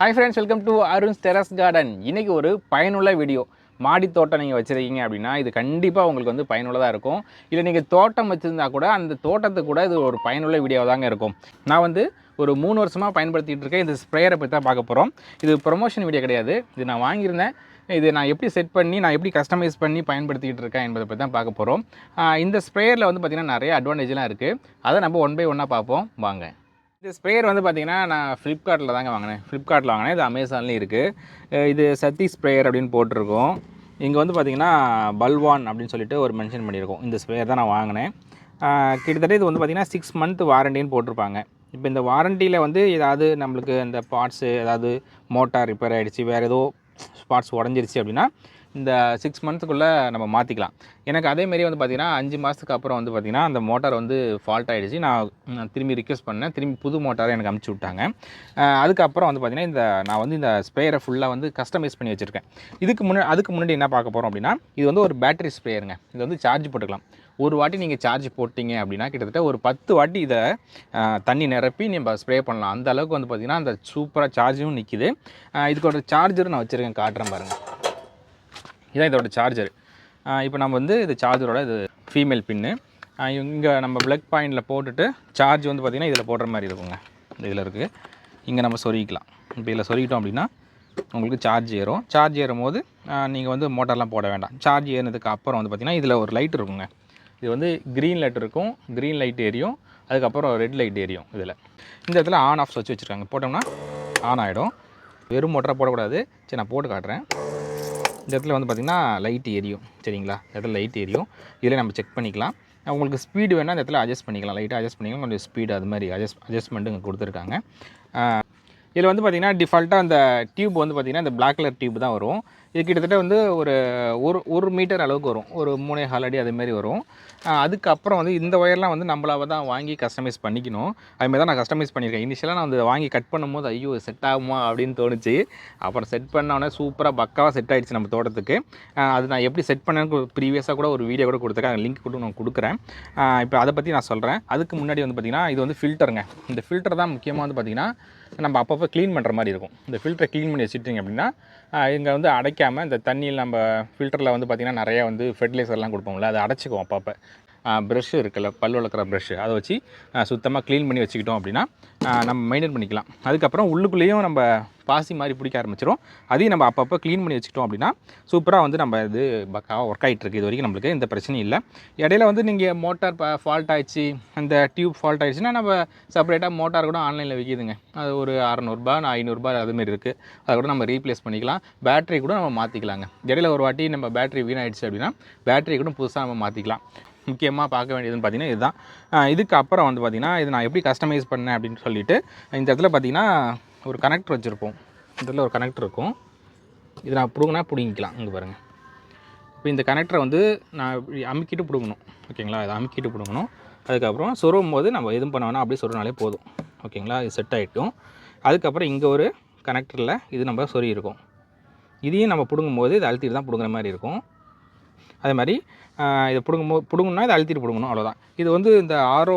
Hi friends welcome to Arun's terrace garden இன்னைக்கு ஒரு பயனுள்ள வீடியோ மாடி தோட்டம் நீங்கள் வச்சுருக்கீங்க அப்படின்னா இது கண்டிப்பாக உங்களுக்கு வந்து பயனுள்ளதாக இருக்கும். இல்லை நீங்கள் தோட்டம் வச்சுருந்தா கூட அந்த தோட்டத்துக்கு கூட இது ஒரு பயனுள்ள வீடியோ தாங்க இருக்கும். நான் வந்து ஒரு மூணு வருஷமாக பயன்படுத்திகிட்டு இருக்கேன். இந்த ஸ்ப்ரேயரை பற்றி தான் பார்க்க போகிறோம் இது ப்ரொமோஷன் வீடியோ கிடையாது. இது நான் வாங்கியிருந்தேன். இது நான் எப்படி செட் பண்ணி நான் எப்படி கஸ்டமைஸ் பண்ணி பயன்படுத்திக்கிட்டு இருக்கேன் என்பதை பற்றி தான் பார்க்க போகிறோம் இந்த ஸ்ப்ரேயரில் வந்து பார்த்திங்கன்னா நிறைய அட்வான்டேஜ்லாம் இருக்குது அதை நம்ம ஒன் பை ஒன்னாக பார்ப்போம். வாங்க. இந்த ஸ்ப்ரேயர் வந்து பார்த்தீங்கன்னா நான் ஃப்ளிப்கார்ட்டில் தாங்க வாங்கினேன். ஃப்ளிப்கார்ட்டில் வாங்கினேன். இது அமேசான்லேயும் இருக்குது இது சத்தி ஸ்ப்ரேயர் அப்படின்னு போட்டிருக்கோம். இங்கே வந்து பார்த்திங்கன்னா பல்வான் அப்படின்னு சொல்லிட்டு ஒரு மென்ஷன் பண்ணியிருக்கோம். இந்த ஸ்ப்ரேயர் தான் நான் வாங்கினேன். கிட்டத்தட்ட இது வந்து பார்த்திங்கன்னா சிக்ஸ் மந்த் வாரண்டின்னு போட்டிருப்பாங்க. இப்போ இந்த வாரண்டியில் வந்து ஏதாவது நம்மளுக்கு இந்த பார்ட்ஸு ஏதாவது மோட்டார் ரிப்பேர் ஆகிடுச்சு வேறு ஏதோ பார்ட்ஸ் உடஞ்சிருச்சு அப்படின்னா இந்த சிக்ஸ் மந்த்துக்குள்ளே நம்ம மாற்றிக்கலாம் எனக்கு அதேமாரி வந்து பார்த்திங்கன்னா அஞ்சு மாதத்துக்கு அப்புறம் வந்து பார்த்திங்கன்னா அந்த மோட்டார் வந்து ஃபால்ட் ஆகிடுச்சு நான் திரும்பி ரிக்வெஸ்ட் பண்ணேன். திரும்பி புது மோட்டாரை எனக்கு அமுச்சு விட்டாங்க. அதுக்கப்புறம் வந்து பார்த்திங்கன்னா இந்த நான் வந்து இந்த ஸ்ப்ரேயரை ஃபுல்லாக வந்து கஸ்டமைஸ் பண்ணி வச்சுருக்கேன். இதுக்கு முன்னாடி அதுக்கு முன்னாடி என்ன பார்க்க போகிறோம் அப்படின்னா இது வந்து ஒரு பேட்டரி ஸ்ப்ரேயருங்க இது வந்து சார்ஜ் போட்டுக்கலாம். ஒரு வாட்டி நீங்கள் சார்ஜ் போட்டிங்க அப்படின்னா கிட்டத்தட்ட ஒரு பத்து வாட்டி இதை தண்ணி நிரப்பி நம்ம ஸ்ப்ரே பண்ணலாம். அந்த அளவுக்கு வந்து பார்த்திங்கன்னா அந்த சூப்பராக சார்ஜும் நிற்கிது இதுக்கு ஒரு நான் வச்சுருக்கேன். காட்டுறேன் பாருங்கள் இதான் இதோட சார்ஜர் இப்போ நம்ம வந்து இது சார்ஜரோட இது ஃபீமேல் பின்னு இங்கே நம்ம ப்ளக் பாயிண்டில் போட்டுட்டு சார்ஜ் வந்து பார்த்திங்கன்னா இதில் போடுற மாதிரி இருக்குங்க. இதில் இருக்குது இங்கே நம்ம சொருகிக்கலாம். இப்போ இதில் சொருகிட்டோம் அப்படின்னா உங்களுக்கு சார்ஜ் ஏறும். சார்ஜ் ஏறும் போது நீங்கள் வந்து மோட்டார்லாம் போட வேண்டாம். சார்ஜ் ஏறினதுக்கு அப்புறம் வந்து பார்த்திங்கன்னா இதில் ஒரு லைட் இருக்குங்க. இது வந்து க்ரீன் லைட் இருக்கும். க்ரீன் லைட் எரியும். அதுக்கப்புறம் ரெட் லைட் எரியும் இதில். இந்த இடத்துல ஆன் ஆஃப் வச்சு வச்சுருக்காங்க. போட்டோம்னா ஆன் ஆகிடும் வெறும் மோட்டராக போடக்கூடாது. சரி நான் போட்டு காட்டுறேன். இந்த இடத்துல வந்து பார்த்திங்கன்னா லைட் எரியும். சரிங்களா? இந்த இடத்துல லைட் எரியும். இதில் நம்ம செக் பண்ணிக்கலாம். உங்களுக்கு ஸ்பீடு வேணால் இந்த இடத்துல அட்ஜஸ்ட் பண்ணிக்கலாம். லைட்டாக அட்ஜஸ்ட் பண்ணிக்கலாம். கொஞ்சம் ஸ்பீடு அது மாதிரி அட்ஜஸ்ட் அட்ஜஸ்ட்மெண்ட்டு இங்கே கொடுத்துருக்காங்க. இதில் வந்து பார்த்திங்கன்னா டிஃபால்ட்டாக அந்த டியூப் வந்து பார்த்திங்கன்னா இந்த பிளாக் கலர் டியூப் தான் வரும். இது கிட்டத்தட்ட வந்து ஒரு ஒரு ஒரு மீட்டர் அளவுக்கு வரும். ஒரு மூணே ஹால் அடி அதுமாரி வரும். அதுக்கப்புறம் வந்து இந்த ஒயர்லாம் வந்து நம்மளாக தான் வாங்கி கஸ்டமைஸ் பண்ணிக்கணும். அதுமாதிரி தான் நான் கஸ்டமைஸ் பண்ணியிருக்கேன். இனிஷியலாக நான் வந்து வாங்கி கட் பண்ணும்போது ஐயோ செட் ஆகுமா அப்படின்னு தோணுச்சு. அப்புறம் செட் பண்ணோடனே சூப்பராக பக்காவாக செட் ஆகிடுச்சு நம்ம தோட்டத்துக்கு. அது நான் எப்படி செட் பண்ணேன்னு ப்ரீவியஸாக கூட ஒரு வீடியோ கூட கொடுத்துருக்கேன். லிங்க் கூட நான் கொடுக்குறேன். இப்போ அதை பற்றி நான் சொல்கிறேன் அதுக்கு முன்னாடி வந்து பார்த்திங்கன்னா இது வந்து ஃபில்டருங்க இந்த ஃபில்டர் தான் முக்கியமாக வந்து பார்த்திங்கன்னா நம்ம அப்பப்போ க்ளீன் பண்ணுற மாதிரி இருக்கும். இந்த ஃபில்டரை க்ளீன் பண்ணி வச்சுட்டிங்க அப்படின்னா இங்கே வந்து அடைக்காமல் இந்த தண்ணியில் நம்ம ஃபில்டரில் வந்து பார்த்திங்கன்னா நிறையா வந்து ஃபெர்டிலைசர்லாம் கொடுப்போம்ல அதை அடைச்சிக்குவோம் அப்பப்போ. ப்ரெஷ்ஷு இருக்குல்ல பல் வளர்க்குற ப்ரெஷ்ஷு அதை வச்சு சுத்தமாக க்ளீன் பண்ணி வச்சுக்கிட்டோம் அப்படின்னா நம்ம மெயின்டைன் பண்ணிக்கலாம். அதுக்கப்புறம் உள்ளுக்குள்ளேயும் நம்ம பாசி மாதிரி பிடிக்க ஆரம்பிச்சிடும் அதையும் நம்ம அப்பப்போ க்ளீன் பண்ணி வச்சுக்கிட்டோம் அப்படின்னா சூப்பராக வந்து நம்ம இது பக்காவாக ஒர்க் ஆகிட்டுருக்கு இது வரைக்கும் நம்மளுக்கு எந்த பிரச்சனையும் இல்லை. இடையில வந்து நீங்கள் மோட்டார் ஃபால்ட் ஆயிடுச்சு அந்த டியூப் ஃபால்ட் ஆயிடுச்சுன்னா நம்ம செப்பரேட்டாக மோட்டார் கூட ஆன்லைனில் விற்கிதுங்க அது ஒரு அறநூறுபா ஐநூறுரூபா அதுமாரி இருக்குது அதை கூட நம்ம ரீப்ளேஸ் பண்ணிக்கலாம். பேட்டரி கூட நம்ம மாற்றிக்கலாங்க இடையில ஒரு வாட்டி நம்ம பேட்டரி வீணாயிடுச்சு அப்படின்னா பேட்டரி கூட புதுசாக நம்ம மாற்றிக்கலாம் முக்கியமாக பார்க்க வேண்டியதுன்னு பார்த்தீங்கன்னா இதுதான். இதுக்கு அப்புறம் வந்து பார்த்திங்கன்னா இது நான் எப்படி கஸ்டமைஸ் பண்ணேன் அப்படின்னு சொல்லிட்டு இந்த இடத்துல பார்த்தீங்கன்னா ஒரு கனெக்டர் வச்சுருப்போம். இந்த இடத்துல ஒரு கனெக்டர் இருக்கும். இது நான் பிடுங்கினா பிடுங்கிக்கலாம். இங்கே பாருங்கள் இப்போ இந்த கனெக்டரை வந்து நான் அமுக்கிட்டு பிடுங்கணும். ஓகேங்களா? இதை அமுக்கிட்டு பிடுங்கணும். அதுக்கப்புறம் சொருகும் போது நம்ம எதுவும் பண்ண வேணாம். அப்படியே சொருனாலே போதும். ஓகேங்களா? இது செட் ஆகிட்டும் அதுக்கப்புறம் இங்கே ஒரு கனெக்டரில் இது நம்ம சொறி இருக்கும் இதையும் நம்ம பிடுங்கும் போது இது அழுத்திட்டு தான் பிடுங்குற மாதிரி இருக்கும். அதே மாதிரி இதை பிடுங்கும்போது பிடுங்கணும்னா இதை அழுத்திட்டு பிடுங்கணும் அவ்வளோதான். இது வந்து இந்த ஆரோ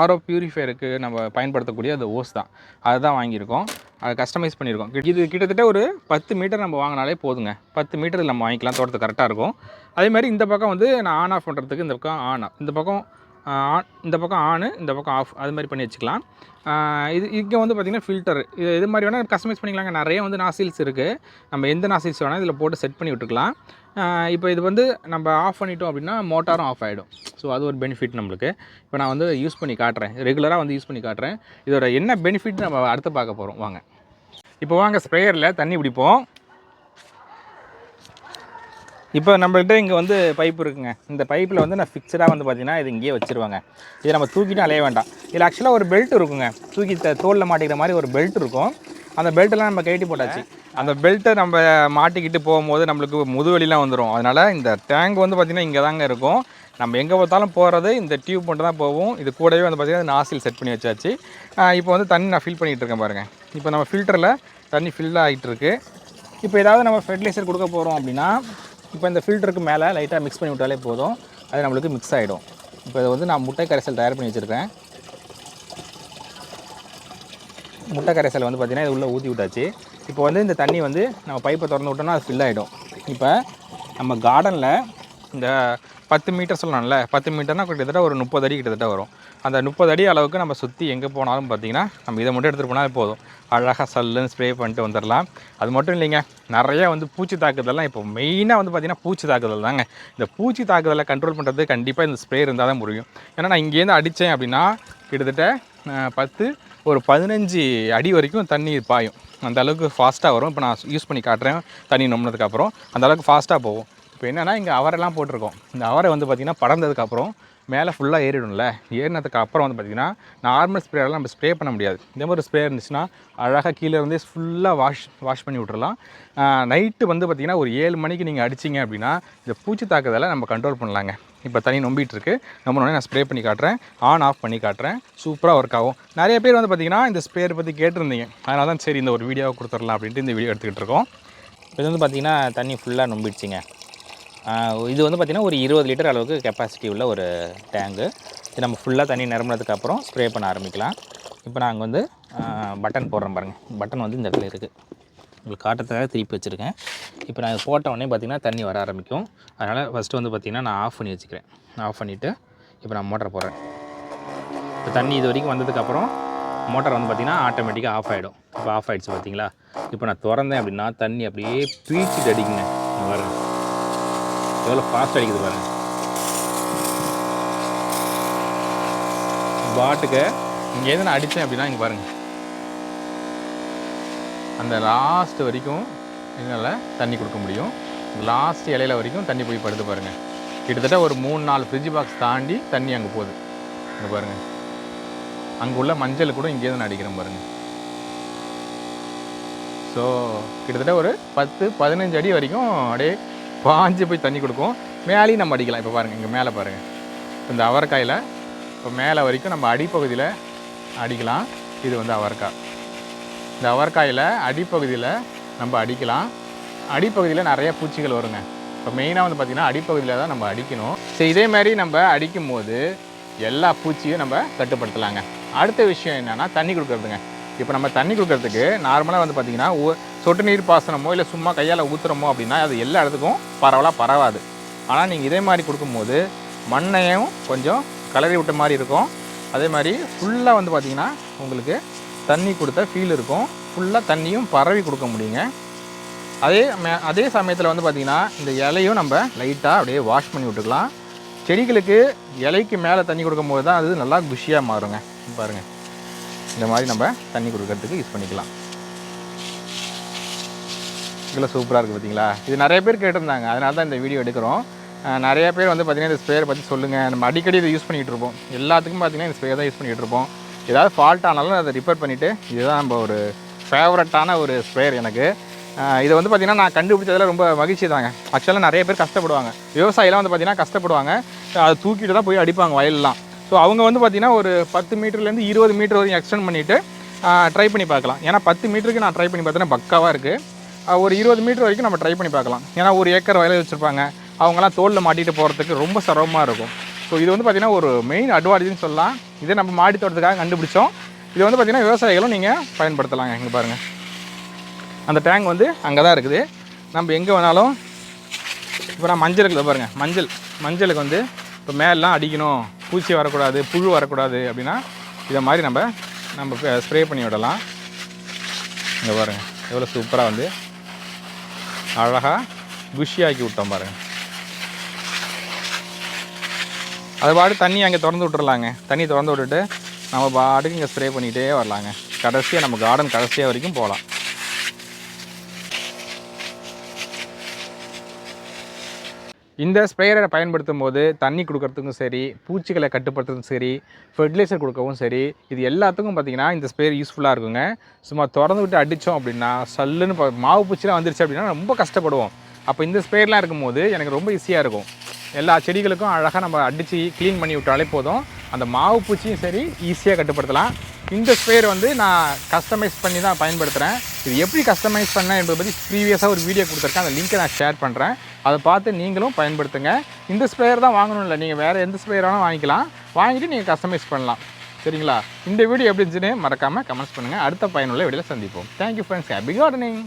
ஆரோ பியூரிஃபையருக்கு நம்ம பயன்படுத்தக்கூடிய அந்த ஓஸ் தான். அதுதான் வாங்கியிருக்கோம். அதை கஸ்டமைஸ் பண்ணியிருக்கோம். இது கிட்டத்தட்ட ஒரு பத்து மீட்டர் நம்ம வாங்கினாலே போதுங்க. பத்து மீட்டர் நம்ம வாங்கிக்கலாம் தோட்டத்துக்கு கரெக்டாக இருக்கும். அதே மாதிரி இந்த பக்கம் வந்து நான் ஆன் ஆஃப் பண்ணுறதுக்கு இந்த பக்கம் ஆன் இந்த பக்கம் ஆன் இந்த பக்கம் ஆனு இந்த பக்கம் ஆஃப் அது மாதிரி பண்ணி வச்சுக்கலாம். இது இங்கே வந்து பார்த்திங்கன்னா ஃபில்டர் இது இது மாதிரி வேணால் கஸ்டமைஸ் பண்ணிக்கலாங்க. நிறைய வந்து நாசில்ஸ் இருக்குது நம்ம எந்த நாசில்ஸ் வேணால் இதில் போட்டு செட் பண்ணி விட்டுக்கலாம். இப்போ இது வந்து நம்ம ஆஃப் பண்ணிட்டோம் அப்படின்னா மோட்டாரும் ஆஃப் ஆகிடும் ஸோ அது ஒரு பெனிஃபிட் நம்மளுக்கு. இப்போ நான் வந்து யூஸ் பண்ணி காட்டுறேன். ரெகுலராக வந்து யூஸ் பண்ணி காட்டுறேன். இதோட என்ன பெனிஃபிட் நம்ம அடுத்து பார்க்க போகிறோம் வாங்க. இப்போ வாங்க ஸ்ப்ரேயரில் தண்ணி பிடிப்போம் இப்போ நம்மள்கிட்ட இங்கே வந்து பைப் இருக்குங்க. இந்த பைப்பில் வந்து நான் ஃபிக்ஸடாக வந்து பார்த்தீங்கன்னா இது இங்கேயே வச்சுருவாங்க. இதை நம்ம தூக்கிட்டு அலைய வேண்டாம். இதில் ஆக்சுவலாக ஒரு பெல்ட் இருக்குங்க. தூக்கி தோலில் மாட்டிக்கிற மாதிரி ஒரு பெல்ட் இருக்கும். அந்த பெல்ட்டெல்லாம் நம்ம கட்டி போட்டாச்சு. அந்த பெல்ட்டை நம்ம மாட்டிக்கிட்டு போகும்போது நம்மளுக்கு முதுவலிலாம் வந்துடும் அதனால் இந்த டேங்க் வந்து பார்த்திங்கன்னா இங்கே தாங்க இருக்கும். நம்ம எங்கே பார்த்தாலும் போகிறது இந்த டியூப் மட்டும் தான் போகும். இது கூடவே வந்து பார்த்திங்கன்னா நாசில் செட் பண்ணி வச்சாச்சு. இப்போ வந்து தண்ணி நான் ஃபில் பண்ணிகிட்டு இருக்கேன் பாருங்கள் இப்போ நம்ம ஃபில்டரில் தண்ணி ஃபில் ஆகிட்டு இருக்கு. இப்போ ஏதாவது நம்ம ஃபெர்டிலைசர் கொடுக்க போகிறோம் அப்படின்னா இப்போ இந்த ஃபில்டருக்கு மேலே லைட்டாக மிக்ஸ் பண்ணி விட்டாலே போதும். அது நம்மளுக்கு மிக்ஸ் ஆகிடும் இப்போ இதை வந்து நான் முட்டை கரைசல் தயார் பண்ணி வச்சுருக்கேன். முட்டை கரைசல் வந்து பார்த்திங்கன்னா இது உள்ளே ஊற்றி விட்டாச்சு. இப்போ வந்து இந்த தண்ணி வந்து நம்ம பைப்பை திறந்து விட்டோம்னா அது ஃபில் ஆகிடும் இப்போ நம்ம கார்டனில் இந்த பத்து மீட்டர் சொல்லலாம்ல. பத்து மீட்டர்னால் கிட்டத்தட்ட ஒரு முப்பது அடி கிட்டத்தட்ட வரும். அந்த முப்பது அடி அளவுக்கு நம்ம சுற்றி எங்கே போனாலும் பார்த்தீங்கன்னா நம்ம இதை மட்டும் எடுத்துகிட்டு போனால் போதும். அழகாக சல்லுன்னு ஸ்ப்ரே பண்ணிட்டு வந்துடலாம். அது மட்டும் இல்லைங்க நிறைய வந்து பூச்சி தாக்குதல்லாம் இப்போ மெயினாக வந்து பார்த்திங்கன்னா பூச்சி தாக்குதல் தாங்க. இந்த பூச்சி தாக்குதலை கண்ட்ரோல் பண்ணுறது கண்டிப்பாக இந்த ஸ்ப்ரே இருந்தால் தான் முடியும். ஏன்னா நான் இங்கேருந்து அடித்தேன் அப்படின்னா கிட்டத்தட்ட பத்து ஒரு பதினஞ்சு அடி வரைக்கும் தண்ணி பாயும். அந்த அளவுக்கு ஃபாஸ்ட்டாக வரும். இப்போ நான் யூஸ் பண்ணி காட்டுறேன். தண்ணி நம்பினதுக்கப்புறம் அந்த அளவுக்கு ஃபாஸ்ட்டாக போகும். இப்போ என்னென்னா இங்கே அவரெல்லாம் போட்டிருக்கோம். இந்த அவரை வந்து பார்த்திங்கன்னா படர்ந்ததுக்கப்புறம் மேலே ஃபுல்லாக ஏறிடும்ல. ஏறினதுக்கு அப்புறம் வந்து பார்த்திங்கன்னா நார்மல் ஸ்ப்ரேலாம் நம்ம ஸ்ப்ரே பண்ண முடியாது. இதே மாதிரி ஸ்ப்ரே இருந்துச்சுன்னா அழகாக கீழே இருந்தே ஃபுல்லாக வாஷ் வாஷ் பண்ணி விட்றலாம் நைட்டு வந்து பார்த்திங்கன்னா ஒரு ஏழு மணிக்கு நீங்கள் அடிச்சிங்க அப்படின்னா இந்த பூச்சி தாக்குதலை நம்ம கண்ட்ரோல் பண்ணலாங்க. இப்போ தண்ணி நொம்பிகிட்ருக்கு நம்ம உடனே நான் ஸ்ப்ரே பண்ணி காட்டுறேன். ஆன் ஆஃப் பண்ணி காட்டுறேன். சூப்பராக ஒர்க் ஆகும். நிறைய பேர் வந்து பார்த்திங்கன்னா இந்த ஸ்ப்ரேயர் பற்றி கேட்டிருந்தீங்க. அதனால தான் சரி இந்த ஒரு வீடியோவை கொடுத்துடலாம் அப்படின்ட்டு இந்த வீடியோ எடுத்துக்கிட்டு இருக்கோம். இது வந்து பார்த்திங்கன்னா தண்ணி ஃபுல்லாக நொம்பிடுச்சிங்க. இது வந்து பார்த்திங்கன்னா ஒரு இருபது லிட்டர் அளவுக்கு கெப்பாசிட்டி உள்ள ஒரு டேங்கு இது நம்ம ஃபுல்லாக தண்ணி நிரம்பினதுக்கு அப்புறம் ஸ்ப்ரே பண்ண ஆரம்பிக்கலாம். இப்போ நாங்கள் வந்து பட்டன் போடுறோம் பாருங்கள் பட்டன் வந்து இந்த இடத்துல இருக்குது உங்களுக்கு காட்டுறதுக்காக திருப்பி வச்சுருக்கேன். இப்போ நான் போட்ட உடனே பார்த்திங்கன்னா தண்ணி வர ஆரம்பிக்கும். அதனால் ஃபஸ்ட்டு வந்து பார்த்திங்கன்னா நான் ஆஃப் பண்ணி வச்சுக்கிறேன். ஆஃப் பண்ணிவிட்டு இப்போ நான் மோட்டர் போடுறேன். இப்போ தண்ணி இது வரைக்கும் வந்ததுக்கப்புறம் மோட்டர் வந்து பார்த்திங்கன்னா ஆட்டோமேட்டிக்காக ஆஃப் ஆகிடும் இப்போ ஆஃப் ஆகிடுச்சு பார்த்தீங்களா இப்போ நான் திறந்தேன் அப்படின்னா தண்ணி அப்படியே பீச்சிட்டு அடிக்குங்க. வரேன் எவ்வளோ ஃபாஸ்ட் அடிக்குது பாருங்க. பாட்டுக்கு இங்கேருந்து நான் அடித்தேன் அப்படின்னா இங்கே பாருங்க. அந்த லாஸ்ட் வரைக்கும் என்னால் தண்ணி கொடுக்க முடியும். லாஸ்ட் இலையில வரைக்கும் தண்ணி போய் படுத்து பாருங்கள் கிட்டத்தட்ட ஒரு மூணு நாலு ஃப்ரிட்ஜ் பாக்ஸ் தாண்டி தண்ணி அங்கே போகுது. இங்கே பாருங்கள் அங்கே உள்ள மஞ்சள் கூட இங்கேருந்து நான் அடிக்கிறேன் பாருங்கள் ஸோ கிட்டத்தட்ட ஒரு பத்து பதினஞ்சு அடி வரைக்கும் அப்படியே பாஞ்சு போய் தண்ணி கொடுக்கும். மேலேயும் நம்ம அடிக்கலாம். இப்போ பாருங்கள் இங்கே மேலே பாருங்கள் இந்த அவரைக்காயில் இப்போ மேலே வரைக்கும் நம்ம அடிப்பகுதியில் அடிக்கலாம். இது வந்து அவரைக்காய். இந்த அவரைக்காயில் அடிப்பகுதியில் நம்ம அடிக்கலாம். அடிப்பகுதியில் நிறைய பூச்சிகள் வருங்க. இப்போ மெயினாக வந்து பார்த்திங்கன்னா அடிப்பகுதியில் தான் நம்ம அடிக்கணும். ஸோ இதே மாதிரி நம்ம அடிக்கும் போது எல்லா பூச்சியும் நம்ம கட்டுப்படுத்தலாங்க. அடுத்த விஷயம் என்னென்னா தண்ணி கொடுக்குறதுங்க. இப்போ நம்ம தண்ணி கொடுக்கறதுக்கு நார்மலாக வந்து பார்த்திங்கன்னா சொட்டு நீர் பாசனமோ இல்லை சும்மா கையால் ஊற்றுறமோ அப்படின்னா அது எல்லா இடத்துக்கும் பரவலாக பரவாது. ஆனால் நீங்கள் இதே மாதிரி கொடுக்கும்போது மண்ணையும் கொஞ்சம் கலரி விட்ட மாதிரி இருக்கும். அதே மாதிரி ஃபுல்லாக வந்து பார்த்திங்கன்னா உங்களுக்கு தண்ணி கொடுத்த ஃபீல் இருக்கும். ஃபுல்லாக தண்ணியும் பரவி கொடுக்க முடியுங்க. அதே மே- அதே சமயத்தில் வந்து பார்த்திங்கன்னா இந்த இலையும் நம்ம லைட்டாக அப்படியே வாஷ் பண்ணி விட்டுக்கலாம். செடிகளுக்கு இலைக்கு மேலே தண்ணி கொடுக்கும்போது தான் அது நல்லா குஷியாக மாறுங்க. பாருங்கள் இந்த மாதிரி நம்ம தண்ணி கொடுக்கறதுக்கு யூஸ் பண்ணிக்கலாம். இதெல்லாம் சூப்பராக இருக்குது பார்த்தீங்களா இது நிறைய பேர் கேட்டிருந்தாங்க. அதனால தான் இந்த வீடியோ எடுக்கிறோம். நிறைய பேர் வந்து பார்த்திங்கன்னா இந்த ஸ்ப்ரேயர் பற்றி சொல்லுங்கள் நம்ம அடிக்கடி இதை யூஸ் பண்ணிகிட்டு இருப்போம். எல்லாத்துக்கும் பார்த்திங்கன்னா இந்த ஸ்பேர் தான் யூஸ் பண்ணிகிட்டு இருப்போம். ஏதாவது ஃபால்ட் ஆனாலும் அதை ரிப்பேர் பண்ணிவிட்டு இதுதான் நம்ம ஒரு ஃபேவரட்டான ஒரு ஸ்ப்ரேயர் எனக்கு. இதை வந்து பார்த்திங்கன்னா நான் கண்டுபிடிச்சதில் ரொம்ப மகிழ்ச்சி தாங்க. ஆக்சுவலாக நிறைய பேர் கஷ்டப்படுவாங்க. விவசாயிலாம் வந்து பார்த்திங்கன்னா கஷ்டப்படுவாங்க. அதை தூக்கிட்டு தான் போய் அடிப்பாங்க வயல்லாம். ஸோ அவங்க வந்து பார்த்திங்கன்னா ஒரு பத்து மீட்டர்லேருந்து இருபது மீட்டர் வரையும் எக்ஸ்டெண்ட் பண்ணிவிட்டு ட்ரை பண்ணி பார்க்கலாம். ஏன்னா பத்து மீட்டருக்கு நான் ட்ரை பண்ணி பார்த்தேன்னா பக்காவாக இருக்குது ஒரு இருபது மீட்டர் வரைக்கும் நம்ம ட்ரை பண்ணி பார்க்கலாம். ஏன்னா ஒரு ஏக்கர் வயலில் வச்சுருப்பாங்க. அவங்களாம் தோலில் மாட்டிகிட்டு போகிறதுக்கு ரொம்ப சிரமமாக இருக்கும். ஸோ இது வந்து பார்த்திங்கன்னா ஒரு மெயின் அட்வான்டேஜ்னு சொல்லலாம். இதை நம்ம மாடி தோட்டத்துக்காக கண்டுபிடிச்சோம். இது வந்து பார்த்திங்கன்னா விவசாயிகளும் நீங்கள் பயன்படுத்தலாங்க. இங்கே பாருங்கள் அந்த டேங்க் வந்து அங்கே தான் இருக்குது. நம்ம எங்கே வேணாலும் இப்போ நான் மஞ்சள் இருக்குது பாருங்கள் மஞ்சள். மஞ்சளுக்கு வந்து இப்போ மேலாம் அடிக்கணும். பூச்சி வரக்கூடாது புழு வரக்கூடாது அப்படின்னா இதை மாதிரி நம்ம நம்ம ஸ்ப்ரே பண்ணி விடலாம். இங்கே பாருங்கள் எவ்வளோ சூப்பராக வந்து அழகாக குஷியாக்கி விட்டோம் பாருங்கள் அது பாடு தண்ணி அங்கே திறந்து விட்டுறலாங்க. தண்ணி திறந்து விட்டுட்டு நம்ம பாட்டுக்கு இங்கே ஸ்ப்ரே பண்ணிகிட்டே வரலாங்க. கடைசியாக நம்ம கார்டன் கடைசியாக வரைக்கும் போகலாம். இந்த ஸ்ப்ரேயரை பயன்படுத்தும் போது தண்ணி கொடுக்கறதுக்கும் சரி பூச்சிகளை கட்டுப்படுத்துறதுக்கும் சரி ஃபெர்டிலைசர் கொடுக்கவும் சரி இது எல்லாத்துக்கும் பார்த்தீங்கன்னா இந்த ஸ்ப்ரேயர் யூஸ்ஃபுல்லாக இருக்குங்க. சும்மா திறந்து விட்டு அடித்தோம் அப்படின்னா சல்லுன்னு மாவு பூச்சிலாம் வந்துருச்சு அப்படின்னா ரொம்ப கஷ்டப்படுவோம். அப்போ இந்த ஸ்ப்ரேயர்லாம் இருக்கும்போது எனக்கு ரொம்ப ஈஸியாக இருக்கும். எல்லா செடிகளுக்கும் அழகாக நம்ம அடித்து க்ளீன் பண்ணி விட்டாலே போதும். அந்த மாவு பூச்சியும் சரி ஈஸியாக கட்டுப்படுத்தலாம். இந்த ஸ்ப்ரேயர் வந்து நான் கஸ்டமைஸ் பண்ணி தான் பயன்படுத்துகிறேன் இது எப்படி கஸ்டமைஸ் பண்ணேன் என்பது பற்றி ப்ரீவியஸாக ஒரு வீடியோ கொடுத்துருக்கேன். அந்த லிங்க்கை நான் ஷேர் பண்ணுறேன் அதை பார்த்து நீங்களும் பயன்படுத்துங்க. இந்த ஸ்ப்ரேயர் தான் வாங்கணும் இல்லை நீங்கள் வேறு எந்த ஸ்ப்ரேயர் வேணாலும் வாங்கிக்கலாம். வாங்கிட்டு நீங்கள் கஸ்டமைஸ் பண்ணலாம். சரிங்களா? இந்த வீடியோ எப்படி இருந்துச்சுன்னு மறக்காமல் கமெண்ட்ஸ் பண்ணுங்கள் அடுத்த பயனுள்ள வீடியோவில் சந்திப்போம். Thank you friends happy gardening